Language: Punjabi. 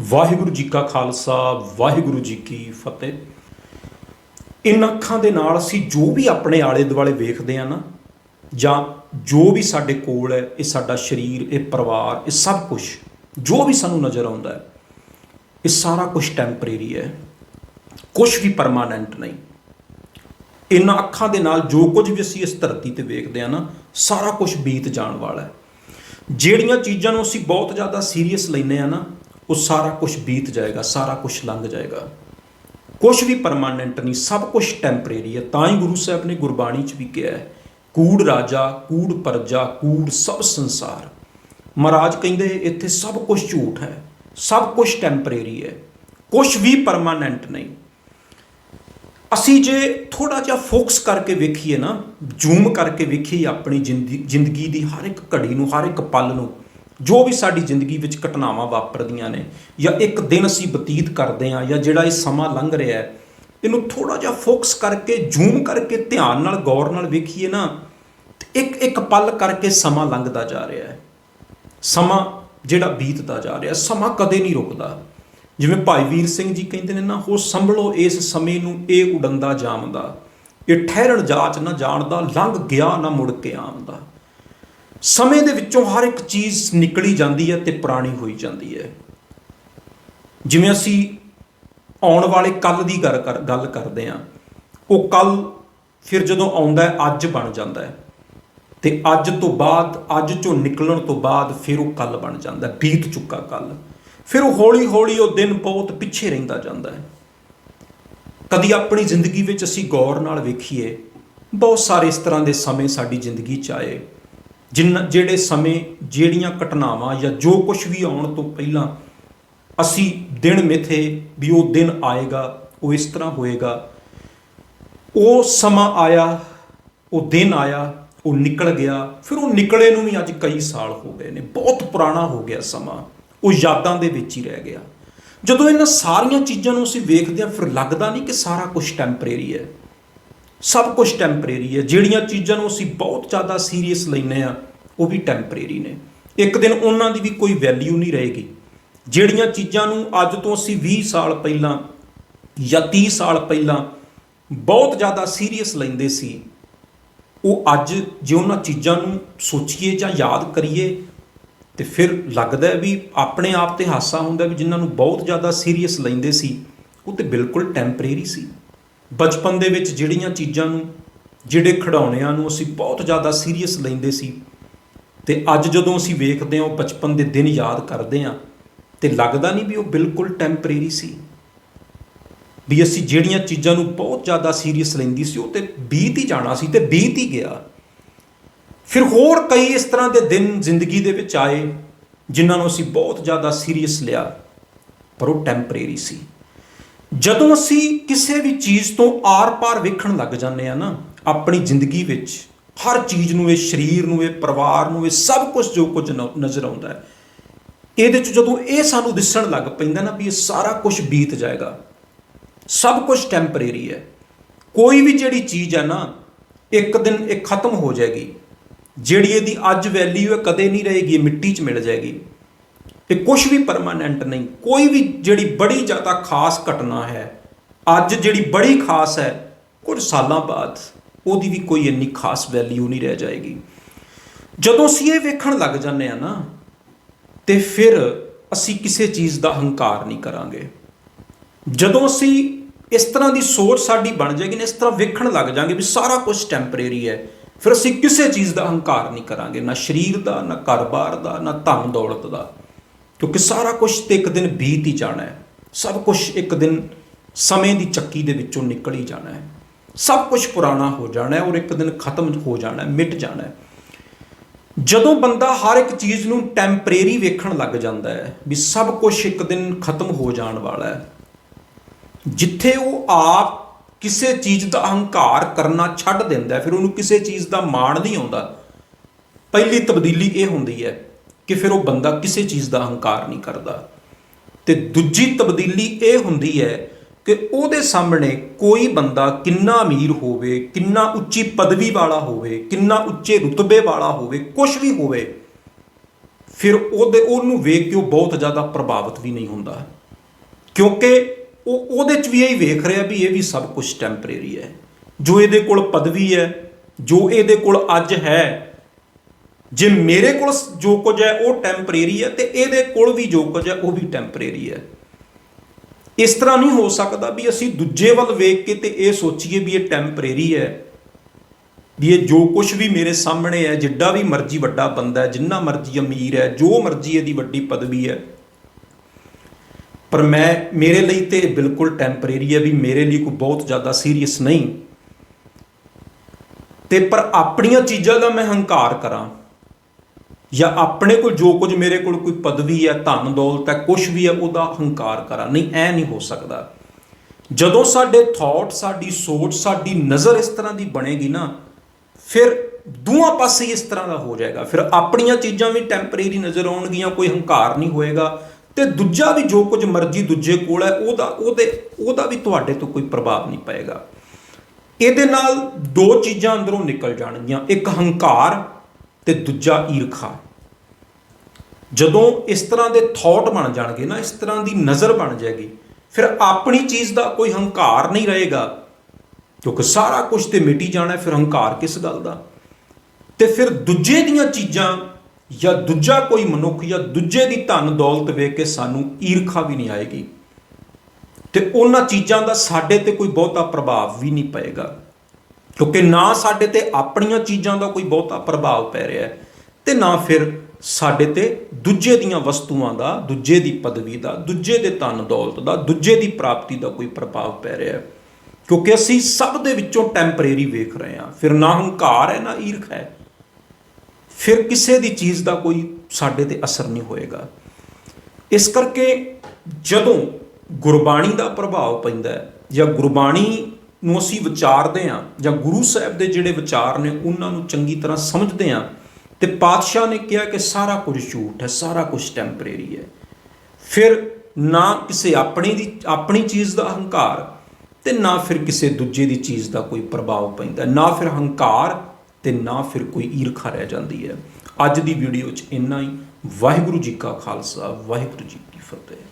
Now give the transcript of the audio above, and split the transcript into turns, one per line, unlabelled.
ਵਾਹਿਗੁਰੂ ਜੀ ਕਾ ਖਾਲਸਾ, ਵਾਹਿਗੁਰੂ ਜੀ ਕੀ ਫਤਿਹ। ਇਨ ਅੱਖਾਂ ਦੇ ਨਾਲ ਅਸੀਂ ਜੋ ਵੀ ਆਪਣੇ ਆਲੇ ਦੁਆਲੇ ਵੇਖਦੇ ਆ ਨਾ, ਜਾਂ ਜੋ ਵੀ ਸਾਡੇ ਕੋਲ ਹੈ, ਇਹ ਸਾਡਾ ਸਰੀਰ, ਇਹ ਪਰਿਵਾਰ, ਇਹ ਸਭ ਕੁਝ ਜੋ ਵੀ ਸਾਨੂੰ ਨਜ਼ਰ ਆਉਂਦਾ ਹੈ, ਇਹ ਸਾਰਾ ਕੁਝ ਟੈਂਪਰੇਰੀ ਹੈ। ਕੁਝ ਵੀ ਪਰਮਾਨੈਂਟ ਨਹੀਂ। ਇਨ ਅੱਖਾਂ ਦੇ ਨਾਲ ਜੋ ਕੁਝ ਵੀ ਅਸੀਂ ਇਸ ਧਰਤੀ ਤੇ ਵੇਖਦੇ ਆ ਨਾ, ਸਾਰਾ ਕੁਝ ਬੀਤ ਜਾਣ ਵਾਲਾ ਹੈ। ਜਿਹੜੀਆਂ ਚੀਜ਼ਾਂ ਨੂੰ ਅਸੀਂ ਬਹੁਤ ਜ਼ਿਆਦਾ ਸੀਰੀਅਸ ਲੈਨੇ ਆ ਨਾ ਉਹ ਸਾਰਾ ਕੁਝ ਬੀਤ ਜਾਏਗਾ, ਸਾਰਾ ਕੁਝ ਲੰਘ ਜਾਏਗਾ। ਕੁਝ ਵੀ ਪਰਮਾਨੈਂਟ ਨਹੀਂ, ਸਭ ਕੁਝ ਟੈਂਪਰੇਰੀ ਹੈ। ਤਾਂ ਹੀ ਗੁਰੂ ਸਾਹਿਬ ਨੇ ਗੁਰਬਾਣੀ 'ਚ ਵੀ ਕਿਹਾ ਹੈ, ਕੂੜ ਰਾਜਾ, ਕੂੜ ਪਰਜਾ, ਕੂੜ ਸਭ ਸੰਸਾਰ। ਮਹਾਰਾਜ ਕਹਿੰਦੇ, ਇੱਥੇ ਸਭ ਕੁਝ ਝੂਠ ਹੈ, ਸਭ ਕੁਝ ਟੈਂਪਰੇਰੀ ਹੈ ਕੁਝ ਵੀ ਪਰਮਾਨੈਂਟ ਨਹੀਂ। ਅਸੀਂ ਜੇ ਥੋੜਾ ਜਿਹਾ ਫੋਕਸ ਕਰਕੇ ਵੇਖੀਏ ਨਾ ਜ਼ੂਮ ਕਰਕੇ ਵੇਖੀਏ ਆਪਣੀ ਜ਼ਿੰਦਗੀ ਜ਼ਿੰਦਗੀ ਦੀ ਹਰ ਇੱਕ ਘੜੀ ਨੂੰ, ਹਰ ਇੱਕ ਪਲ ਨੂੰ ਜੋ ਵੀ ਸਾਡੀ ਜ਼ਿੰਦਗੀ ਵਿੱਚ ਘਟਨਾਵਾਂ ਵਾਪਰਦੀਆਂ ਨੇ ਜਾਂ ਇੱਕ ਦਿਨ ਅਸੀਂ ਬਤੀਤ ਕਰਦੇ ਹਾਂ ਜਾਂ ਜਿਹੜਾ ਇਹ ਸਮਾਂ ਲੰਘ ਰਿਹਾ ਹੈ, ਇਹਨੂੰ ਥੋੜਾ ਜਿਹਾ ਫੋਕਸ ਕਰਕੇ ਜ਼ੂਮ ਕਰਕੇ, ਧਿਆਨ ਨਾਲ, ਗੌਰ ਨਾਲ ਵੇਖੀਏ ਨਾ ਇੱਕ ਇੱਕ ਪਲ ਕਰਕੇ ਸਮਾਂ ਲੰਘਦਾ ਜਾ ਰਿਹਾ ਹੈ। ਸਮਾਂ ਜਿਹੜਾ ਬੀਤਦਾ ਜਾ ਰਿਹਾ, ਸਮਾਂ ਕਦੇ ਨਹੀਂ ਰੁਕਦਾ। ਜਿਵੇਂ ਭਾਈ ਵੀਰ ਸਿੰਘ ਜੀ ਕਹਿੰਦੇ ਨੇ ਨਾ, ਹੋ ਸੰਭਲੋ ਇਸ ਸਮੇਂ ਨੂੰ, ਇਹ ਉਡੰਦਾ ਜਾਮਦਾ। ਇਹ ਠਹਿਰਣ ਜਾਚ ਨਾ ਜਾਣਦਾ, ਲੰਘ ਗਿਆ ਨਾ ਮੁੜ ਕੇ ਆਉਂਦਾ। ਸਮੇਂ ਦੇ ਵਿੱਚੋਂ ਹਰ ਇੱਕ ਚੀਜ਼ ਨਿਕਲੀ ਜਾਂਦੀ ਹੈ ਤੇ ਪੁਰਾਣੀ ਹੋਈ ਜਾਂਦੀ ਹੈ। ਜਿਵੇਂ ਅਸੀਂ ਆਉਣ ਵਾਲੇ ਕੱਲ ਦੀ ਗੱਲ ਕਰ- ਗੱਲ ਕਰਦੇ ਹਾਂ, ਉਹ ਕੱਲ ਫਿਰ ਜਦੋਂ ਆਉਂਦਾ ਹੈ, ਅੱਜ ਬਣ ਜਾਂਦਾ ਹੈ। ਤੇ ਅੱਜ ਤੋਂ ਬਾਅਦ, ਅੱਜ ਚੋਂ ਨਿਕਲਣ ਤੋਂ ਬਾਅਦ ਫਿਰ ਉਹ ਕੱਲ ਬਣ ਜਾਂਦਾ ਬੀਤ ਚੁੱਕਾ ਕੱਲ। ਫਿਰ ਉਹ ਹੌਲੀ ਹੌਲੀ ਉਹ ਦਿਨ ਬਹੁਤ ਪਿੱਛੇ ਰਹਿੰਦਾ ਜਾਂਦਾ ਹੈ। ਕਦੀ ਆਪਣੀ ਜ਼ਿੰਦਗੀ ਵਿੱਚ ਅਸੀਂ ਗੌਰ ਨਾਲ ਵੇਖੀਏ, ਬਹੁਤ ਸਾਰੇ ਇਸ ਤਰ੍ਹਾਂ ਦੇ ਸਮੇਂ ਸਾਡੀ ਜ਼ਿੰਦਗੀ 'ਚ ਆਏ। ਜਿੰਨ, ਜਿਹੜੇ ਸਮੇਂ ਜਿਹੜੀਆਂ ਘਟਨਾਵਾਂ ਜਾਂ ਜੋ ਕੁਝ ਵੀ ਆਉਣ ਤੋਂ ਪਹਿਲਾਂ ਅਸੀਂ ਦਿਨ ਮਿਥੇ ਵੀ ਉਹ ਦਿਨ ਆਏਗਾ, ਉਹ ਇਸ ਤਰ੍ਹਾਂ ਹੋਏਗਾ। ਉਹ ਸਮਾਂ ਆਇਆ, ਉਹ ਦਿਨ ਆਇਆ, ਉਹ ਨਿਕਲ ਗਿਆ। ਫਿਰ ਉਹ ਨਿਕਲੇ ਨੂੰ ਵੀ ਅੱਜ ਕਈ ਸਾਲ ਹੋ ਗਏ ਨੇ, ਬਹੁਤ ਪੁਰਾਣਾ ਹੋ ਗਿਆ ਸਮਾਂ। ਉਹ ਯਾਦਾਂ ਦੇ ਵਿੱਚ ਹੀ ਰਹਿ ਗਿਆ। ਜਦੋਂ ਇਹਨਾਂ ਸਾਰੀਆਂ ਚੀਜ਼ਾਂ ਨੂੰ ਅਸੀਂ ਵੇਖਦੇ ਹਾਂ, ਫਿਰ ਲੱਗਦਾ ਨਹੀਂ ਕਿ ਸਾਰਾ ਕੁਝ ਟੈਂਪਰੇਰੀ ਹੈ। ਸਭ ਕੁਝ ਟੈਂਪਰੇਰੀ ਹੈ। ਜਿਹੜੀਆਂ ਚੀਜ਼ਾਂ ਨੂੰ ਅਸੀਂ ਬਹੁਤ ਜ਼ਿਆਦਾ ਸੀਰੀਅਸ ਲੈਨੇ ਆ ਉਹ ਵੀ ਟੈਂਪਰੇਰੀ ਨੇ। ਇੱਕ ਦਿਨ ਉਹਨਾਂ ਦੀ ਵੀ ਕੋਈ ਵੈਲਿਊ ਨਹੀਂ ਰਹੇਗੀ। ਜਿਹੜੀਆਂ ਚੀਜ਼ਾਂ ਨੂੰ ਅੱਜ ਤੋਂ ਅਸੀਂ 20 ਸਾਲ ਪਹਿਲਾਂ ਜਾਂ 30 ਸਾਲ ਪਹਿਲਾਂ ਬਹੁਤ ਜ਼ਿਆਦਾ ਸੀਰੀਅਸ ਲੈਂਦੇ ਸੀ, ਉਹ ਅੱਜ ਜੇ ਉਹਨਾਂ ਚੀਜ਼ਾਂ ਨੂੰ ਸੋਚੀਏ ਜਾਂ ਯਾਦ ਕਰੀਏ, ਤੇ ਫਿਰ ਲੱਗਦਾ ਵੀ ਆਪਣੇ ਆਪ ਤੇ ਹਾਸਾ ਹੁੰਦਾ ਵੀ ਜਿਨ੍ਹਾਂ ਨੂੰ ਬਹੁਤ ਜ਼ਿਆਦਾ ਸੀਰੀਅਸ ਲੈਂਦੇ ਸੀ, ਉਹ ਤੇ ਬਿਲਕੁਲ ਟੈਂਪਰੇਰੀ ਸੀ। ਬਚਪਨ ਦੇ ਵਿੱਚ ਜਿਹੜੀਆਂ ਚੀਜ਼ਾਂ ਨੂੰ, ਜਿਹੜੇ ਖਿਡੌਣਿਆਂ ਨੂੰ ਅਸੀਂ ਬਹੁਤ ਜ਼ਿਆਦਾ ਸੀਰੀਅਸ ਲੈਂਦੇ ਸੀ ਤੇ ਅੱਜ ਜਦੋਂ ਅਸੀਂ ਵੇਖਦੇ ਹਾਂ ਉਹ ਬਚਪਨ ਦੇ ਦਿਨ ਯਾਦ ਕਰਦੇ ਹਾਂ ਤੇ ਲੱਗਦਾ ਨਹੀਂ ਵੀ ਉਹ ਬਿਲਕੁਲ ਟੈਂਪਰੇਰੀ ਸੀ। ਵੀ ਅਸੀਂ ਜਿਹੜੀਆਂ ਚੀਜ਼ਾਂ ਨੂੰ ਬਹੁਤ ਜ਼ਿਆਦਾ ਸੀਰੀਅਸ ਲੈਂਦੀ ਸੀ ਉਹ ਤੇ ਬੀਤ ਹੀ ਜਾਣਾ ਸੀ ਤੇ ਬੀਤ ਹੀ ਗਿਆ। ਫਿਰ ਹੋਰ ਕਈ ਇਸ ਤਰ੍ਹਾਂ ਦੇ ਦਿਨ ਜ਼ਿੰਦਗੀ ਦੇ ਵਿੱਚ ਆਏ ਜਿਨ੍ਹਾਂ ਨੂੰ ਅਸੀਂ ਬਹੁਤ ਜ਼ਿਆਦਾ ਸੀਰੀਅਸ ਲਿਆ, ਪਰ ਉਹ ਟੈਂਪਰੇਰੀ ਸੀ। ਜਦੋਂ ਅਸੀਂ ਕਿਸੇ ਵੀ ਚੀਜ਼ ਤੋਂ ਆਰ-ਪਾਰ ਵੇਖਣ ਲੱਗ ਜਾਂਦੇ ਆ ਨਾ, ਆਪਣੀ ਜ਼ਿੰਦਗੀ ਵਿੱਚ, ਹਰ ਚੀਜ਼ ਨੂੰ ਇਹ ਸਰੀਰ ਨੂੰ ਇਹ ਪਰਿਵਾਰ ਨੂੰ ਇਹ ਸਭ ਕੁਝ ਜੋ ਕੁਝ ਨ- ਨਜ਼ਰ ਆਉਂਦਾ ਹੈ, ਇਹਦੇ ਚ ਜਦੋਂ ਇਹ ਸਾਨੂੰ ਦਿਸਣ ਲੱਗ ਪੈਂਦਾ ਨਾ ਵੀ ਇਹ ਸਾਰਾ ਕੁਝ ਬੀਤ ਜਾਏਗਾ, ਸਭ ਕੁਝ ਟੈਂਪਰੇਰੀ ਹੈ, ਕੋਈ ਵੀ ਜਿਹੜੀ ਚੀਜ਼ ਹੈ ਨਾ, ਇੱਕ ਦਿਨ ਇਹ ਖਤਮ ਹੋ ਜਾਏਗੀ, ਜਿਹੜੀ ਇਹਦੀ ਅੱਜ ਵੈਲਿਊ ਹੈ ਕਦੇ ਨਹੀਂ ਰਹੇਗੀ ਮਿੱਟੀ 'ਚ ਮਿਲ ਜਾਏਗੀ। ਤੇ ਕੁਝ ਵੀ ਪਰਮਾਨੈਂਟ ਨਹੀਂ। ਕੋਈ ਵੀ ਜਿਹੜੀ ਬੜੀ ਜ਼ਿਆਦਾ ਖਾਸ ਘਟਨਾ ਹੈ, ਅੱਜ ਜਿਹੜੀ ਬੜੀ ਖਾਸ ਹੈ, ਕੁਝ ਸਾਲਾਂ ਬਾਅਦ ਉਹਦੀ ਵੀ ਕੋਈ ਇੰਨੀ ਖਾਸ ਵੈਲਿਊ ਨਹੀਂ ਰਹਿ ਜਾਏਗੀ। ਜਦੋਂ ਅਸੀਂ ਇਹ ਵੇਖਣ ਲੱਗ ਜਾਂਦੇ ਆ ਨਾ, ਤੇ ਫਿਰ ਅਸੀਂ ਕਿਸੇ ਚੀਜ਼ ਦਾ ਹੰਕਾਰ ਨਹੀਂ ਕਰਾਂਗੇ। ਜਦੋਂ ਅਸੀਂ ਇਸ ਤਰ੍ਹਾਂ ਦੀ ਸੋਚ ਸਾਡੀ ਬਣ ਜਾਏਗੀ ਨਾ, ਇਸ ਤਰ੍ਹਾਂ ਵੇਖਣ ਲੱਗ ਜਾਾਂਗੇ ਵੀ ਸਾਰਾ ਕੁਝ ਟੈਂਪਰੇਰੀ ਹੈ, ਫਿਰ ਅਸੀਂ ਕਿਸੇ ਚੀਜ਼ ਦਾ ਹੰਕਾਰ ਨਹੀਂ ਕਰਾਂਗੇ। ਨਾ ਸਰੀਰ ਦਾ, ਨਾ ਘਰ-ਬਾਰ ਦਾ, ਨਾ ਧਨ ਦੌਲਤ ਦਾ। ਕਿਉਂਕਿ ਸਾਰਾ ਕੁਝ ਤੇ ਇੱਕ ਦਿਨ ਬੀਤ ਹੀ ਜਾਣਾ ਹੈ। ਸਭ ਕੁਝ ਇੱਕ ਦਿਨ ਸਮੇਂ ਦੀ ਚੱਕੀ ਦੇ ਵਿੱਚੋਂ ਨਿਕਲ ਹੀ ਜਾਣਾ ਹੈ। ਸਭ ਕੁਝ ਪੁਰਾਣਾ ਹੋ ਜਾਣਾ ਹੈ ਔਰ ਇੱਕ ਦਿਨ ਖਤਮ ਹੋ ਜਾਣਾ ਹੈ, ਮਿਟ ਜਾਣਾ ਹੈ। ਜਦੋਂ ਬੰਦਾ ਹਰ ਇੱਕ ਚੀਜ਼ ਨੂੰ ਟੈਂਪਰੇਰੀ ਵੇਖਣ ਲੱਗ ਜਾਂਦਾ ਹੈ ਵੀ ਸਭ ਕੁਝ ਇੱਕ ਦਿਨ ਖਤਮ ਹੋ ਜਾਣ ਵਾਲਾ ਹੈ, ਜਿੱਥੇ ਉਹ ਆਪ ਕਿਸੇ ਚੀਜ਼ ਦਾ ਅਹੰਕਾਰ ਕਰਨਾ ਛੱਡ ਦਿੰਦਾ ਫਿਰ ਉਹਨੂੰ ਕਿਸੇ ਚੀਜ਼ ਦਾ ਮਾਣ ਨਹੀਂ ਆਉਂਦਾ। ਪਹਿਲੀ ਤਬਦੀਲੀ ਇਹ ਹੁੰਦੀ ਹੈ ਕਿ ਫਿਰ ਉਹ ਬੰਦਾ ਕਿਸੇ ਚੀਜ਼ ਦਾ ਹੰਕਾਰ ਨਹੀਂ ਕਰਦਾ। ਤੇ ਦੂਜੀ ਤਬਦੀਲੀ ਇਹ ਹੁੰਦੀ ਹੈ ਕਿ ਉਹਦੇ ਸਾਹਮਣੇ ਕੋਈ ਬੰਦਾ ਕਿੰਨਾ ਅਮੀਰ ਹੋਵੇ, ਕਿੰਨਾ ਉੱਚੀ ਪਦਵੀ ਵਾਲਾ ਹੋਵੇ, ਕਿੰਨਾ ਉੱਚੇ ਰੁਤਬੇ ਵਾਲਾ ਹੋਵੇ ਕੁਝ ਵੀ ਹੋਵੇ, ਫਿਰ ਉਹਦੇ, ਉਹਨੂੰ ਵੇਖ ਕੇ ਉਹ ਬਹੁਤ ਜ਼ਿਆਦਾ ਪ੍ਰਭਾਵਿਤ ਵੀ ਨਹੀਂ ਹੁੰਦਾ। ਕਿਉਂਕਿ ਉਹ ਉਹਦੇ ਚ ਵੀ ਇਹ ਵੇਖ ਰਿਹਾ ਵੀ ਇਹ ਵੀ ਸਭ ਕੁਝ ਟੈਂਪਰੇਰੀ ਹੈ। ਜੋ ਇਹਦੇ ਕੋਲ ਪਦਵੀ ਹੈ, ਜੋ ਇਹਦੇ ਕੋਲ ਅੱਜ ਹੈ ਜੇ ਮੇਰੇ ਕੋਲ ਜੋ ਕੁਝ ਹੈ, ਉਹ ਟੈਂਪਰੇਰੀ ਹੈ ਤੇ ਇਹਦੇ ਕੋਲ ਵੀ ਜੋ ਕੁਝ ਹੈ, ਉਹ ਵੀ ਟੈਂਪਰੇਰੀ ਹੈ। ਇਸ ਤਰ੍ਹਾਂ ਨਹੀਂ ਹੋ ਸਕਦਾ ਵੀ ਅਸੀਂ ਦੂਜੇ ਵੱਲ ਵੇਖ ਕੇ ਤੇ ਇਹ ਸੋਚੀਏ ਵੀ ਇਹ ਟੈਂਪਰੇਰੀ ਹੈ, ਵੀ ਇਹ ਜੋ ਕੁਝ ਵੀ ਮੇਰੇ ਸਾਹਮਣੇ ਹੈ, ਜਿੱਡਾ ਵੀ ਮਰਜ਼ੀ ਵੱਡਾ ਬੰਦਾ ਹੈ, ਜਿੰਨਾ ਮਰਜ਼ੀ ਅਮੀਰ ਹੈ, ਜੋ ਮਰਜ਼ੀ ਇਹਦੀ ਵੱਡੀ ਪਦਵੀ ਹੈ। ਪਰ ਮੈਂ, ਮੇਰੇ ਲਈ ਤੇ ਇਹ ਬਿਲਕੁਲ ਟੈਂਪਰੇਰੀ ਹੈ ਵੀ ਮੇਰੇ ਲਈ ਕੋਈ ਬਹੁਤ ਜ਼ਿਆਦਾ ਸੀਰੀਅਸ ਨਹੀਂ। ਤੇ ਪਰ ਆਪਣੀਆਂ ਚੀਜ਼ਾਂ ਦਾ ਮੈਂ ਹੰਕਾਰ ਕਰਾਂ। ਜਾਂ ਆਪਣੇ ਕੋਲ ਜੋ ਕੁਝ ਮੇਰੇ ਕੋਲ ਕੋਈ ਪਦਵੀ ਹੈ, ਧਨ ਦੌਲਤ ਹੈ ਕੁਝ ਵੀ ਹੈ, ਉਹਦਾ ਹੰਕਾਰ ਕਰਾਂ। ਨਹੀਂ, ਐ ਨਹੀਂ ਹੋ ਸਕਦਾ। ਜਦੋਂ ਸਾਡੇ ਥਾਟ ਸਾਡੀ ਸੋਚ, ਸਾਡੀ ਨਜ਼ਰ ਇਸ ਤਰ੍ਹਾਂ ਦੀ ਬਣੇਗੀ ਨਾ, ਫਿਰ ਦੋਹਾਂ ਪਾਸੇ ਇਸ ਤਰ੍ਹਾਂ ਦਾ ਹੋ ਜਾਏਗਾ। ਫਿਰ ਆਪਣੀਆਂ ਚੀਜ਼ਾਂ ਵੀ ਟੈਂਪਰੇਰੀ ਨਜ਼ਰ ਆਉਣਗੀਆਂ, ਕੋਈ ਹੰਕਾਰ ਨਹੀਂ ਹੋਏਗਾ। ਤੇ ਦੂਜਾ ਵੀ ਜੋ ਕੁਝ ਮਰਜ਼ੀ ਦੂਜੇ ਕੋਲ ਹੈ, ਉਹਦਾ, ਉਹਦੇ, ਉਹਦਾ ਵੀ ਤੁਹਾਡੇ ਤੋਂ ਕੋਈ ਪ੍ਰਭਾਵ ਨਹੀਂ ਪਏਗਾ। ਇਹਦੇ ਨਾਲ ਦੋ ਚੀਜ਼ਾਂ ਅੰਦਰੋਂ ਨਿਕਲ ਜਾਣਗੀਆਂ। ਇੱਕ ਹੰਕਾਰ ਤੇ ਦੂਜਾ ਈਰਖਾ। ਜਦੋਂ ਇਸ ਤਰ੍ਹਾਂ ਦੇ ਥਾਟ ਬਣ ਜਾਣਗੇ ਨਾ, ਇਸ ਤਰ੍ਹਾਂ ਦੀ ਨਜ਼ਰ ਬਣ ਜਾਏਗੀ, ਫਿਰ ਆਪਣੀ ਚੀਜ਼ ਦਾ ਕੋਈ ਹੰਕਾਰ ਨਹੀਂ ਰਹੇਗਾ। ਕਿਉਂਕਿ ਸਾਰਾ ਕੁਝ ਤੇ ਮਿਟੀ ਜਾਣਾ ਫਿਰ ਹੰਕਾਰ ਕਿਸ ਗੱਲ ਦਾ? ਤੇ ਫਿਰ ਦੂਜੇ ਦੀਆਂ ਚੀਜ਼ਾਂ ਜਾਂ ਦੂਜਾ ਕੋਈ ਮਨੁੱਖ ਜਾਂ ਦੂਜੇ ਦੀ ਧਨ ਦੌਲਤ ਵੇਖ ਕੇ ਸਾਨੂੰ ਈਰਖਾ ਵੀ ਨਹੀਂ ਆਏਗੀ। ਤੇ ਉਹਨਾਂ ਚੀਜ਼ਾਂ ਦਾ ਸਾਡੇ ਤੇ ਕੋਈ ਬਹੁਤਾ ਪ੍ਰਭਾਵ ਵੀ ਨਹੀਂ ਪਏਗਾ। ਕਿਉਂਕਿ ਨਾ ਸਾਡੇ ਤੇ ਆਪਣੀਆਂ ਚੀਜ਼ਾਂ ਦਾ ਕੋਈ ਬਹੁਤਾ ਪ੍ਰਭਾਵ ਪੈ ਰਿਹਾ ਹੈ ਤੇ ਨਾ ਫਿਰ ਸਾਡੇ ਤੇ ਦੂਜੇ ਦੀਆਂ ਵਸਤੂਆਂ ਦਾ, ਦੂਜੇ ਦੀ ਪਦਵੀ ਦਾ, ਦੂਜੇ ਦੇ ਧਨ ਦੌਲਤ ਦਾ, ਦੂਜੇ ਦੀ ਪ੍ਰਾਪਤੀ ਦਾ ਕੋਈ ਪ੍ਰਭਾਵ ਪੈ ਰਿਹਾ ਹੈ। ਕਿਉਂਕਿ ਅਸੀਂ ਸਭ ਦੇ ਵਿੱਚੋਂ ਟੈਂਪਰੇਰੀ ਵੇਖ ਰਹੇ ਹਾਂ। ਫਿਰ ਨਾ ਹੰਕਾਰ ਹੈ, ਨਾ ਈਰਖਾ ਹੈ। ਫਿਰ ਕਿਸੇ ਦੀ ਚੀਜ਼ ਦਾ ਕੋਈ ਸਾਡੇ ਤੇ ਅਸਰ ਨਹੀਂ ਹੋਏਗਾ। ਇਸ ਕਰਕੇ ਜਦੋਂ ਗੁਰਬਾਣੀ ਦਾ ਪ੍ਰਭਾਵ ਪੈਂਦਾ ਹੈ ਜਾਂ ਗੁਰਬਾਣੀ ਨੂੰ ਅਸੀਂ ਵਿਚਾਰਦੇ ਹਾਂ ਜਾਂ ਗੁਰੂ ਸਾਹਿਬ ਦੇ ਜਿਹੜੇ ਵਿਚਾਰ ਨੇ ਉਹਨਾਂ ਨੂੰ ਚੰਗੀ ਤਰ੍ਹਾਂ ਸਮਝਦੇ ਹਾਂ ਤੇ ਪਾਤਸ਼ਾਹ ਨੇ ਕਿਹਾ ਕਿ ਸਾਰਾ ਕੁਝ ਝੂਠ ਹੈ, ਸਾਰਾ ਕੁਝ ਟੈਂਪਰੇਰੀ ਹੈ। ਫਿਰ ਨਾ ਕਿਸੇ ਆਪਣੀ ਦੀ, ਆਪਣੀ ਚੀਜ਼ ਦਾ ਹੰਕਾਰ ਤੇ ਨਾ ਫਿਰ ਕਿਸੇ ਦੂਜੇ ਦੀ ਚੀਜ਼ ਦਾ ਕੋਈ ਪ੍ਰਭਾਵ ਪੈਂਦਾ। ਨਾ ਫਿਰ ਹੰਕਾਰ ਤੇ ਨਾ ਫਿਰ ਕੋਈ ਈਰਖਾ ਰਹਿ ਜਾਂਦੀ ਹੈ। ਅੱਜ ਦੀ ਵੀਡੀਓ 'ਚ ਇੰਨਾ ਹੀ। ਵਾਹਿਗੁਰੂ ਜੀ ਕਾ ਖਾਲਸਾ, ਵਾਹਿਗੁਰੂ ਜੀ ਕੀ ਫਤਿਹ।